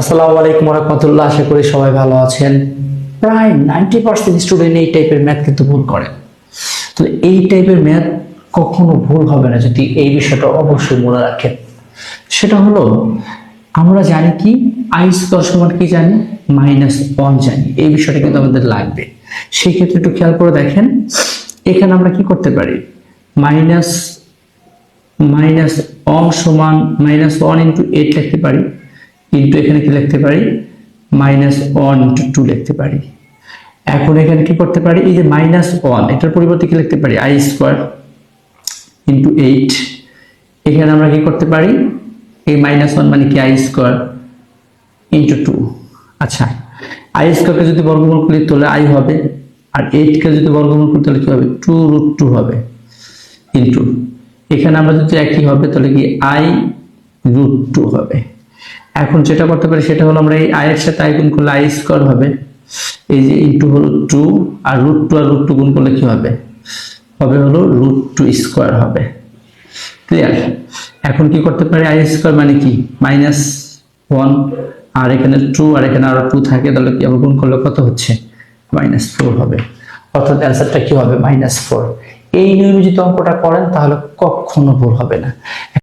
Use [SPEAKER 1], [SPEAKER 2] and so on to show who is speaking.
[SPEAKER 1] আসসালামু আলাইকুম রহমতুল্লাহ আশা করি সবাই ভালো আছেন। প্রায় নাইনটি পার্সেন্ট স্টুডেন্ট এই টাইপের ম্যাথ কিন্তু ভুল করে। তো এই টাইপের ম্যাথ কখনো ভুল হবে না যদি এই বিষয়টা অবশ্যই মনে রাখেন। সেটা হলো, আমরা জানি কি? আই স্কোয়ার সমান কি জানি? মাইনাস ওয়ান জানি। এই বিষয়টা কিন্তু আমাদের লাগবে। সেই ক্ষেত্রে একটু খেয়াল করে দেখেন। এখানে আমরা কি করতে পারি? মাইনাস মাইনাস ওয়ান সমান মাইনাস ওয়ান ইন্টু এইট লিখতে পারি। ইন্টু এখানে কি লিখতে পারি? মাইনাস ওয়ান ইন্টু টু লিখতে পারি। এখন এখানে কি করতে পারি? এই যে মাইনাস ওয়ান এটার পরিবর্তে কি লিখতে পারি? আই স্কোয়ার ইন্টু এইট এখানে আমরা কি করতে পারি? এই মাইনাস ওয়ান মানে কি? আই স্কোয়ার ইন্টু টু আচ্ছা আই স্কোয়ারকে যদি বর্গমূল করি তাহলে আই হবে, আর এইটকে যদি বর্গমূল করি তাহলে কি হবে? টু রুট টু হবে ইন্টু এখানে আমরা যদি একই হবে তাহলে কি? আই রুট টু হবে। এখন যেটা করতে পারি সেটা হলো আমরা এই আয়ের সাথে আই গুণ করলে আই স্কোয়ার হবে। এই যে ইন্টু হলো টু আর রুট টু আর রুট টু গুণ করলে কি হবে? হবে হলো রুট টু স্কোয়ার হবে। ক্লিয়ার এখন কি করতে পারি? আই স্কোয়ার মানে কি? মাইনাস ওয়ান আর এখানে টু আর এখানে আরও টু থাকে, তাহলে কি আবার গুণ করলে কত হচ্ছে? মাইনাস ফোর হবে। অর্থাৎ অ্যান্সারটা কি হবে? মাইনাস ফোর এই নিয়মে যদি অঙ্কটা করেন, তাহলে কখনো ভুল হবে না।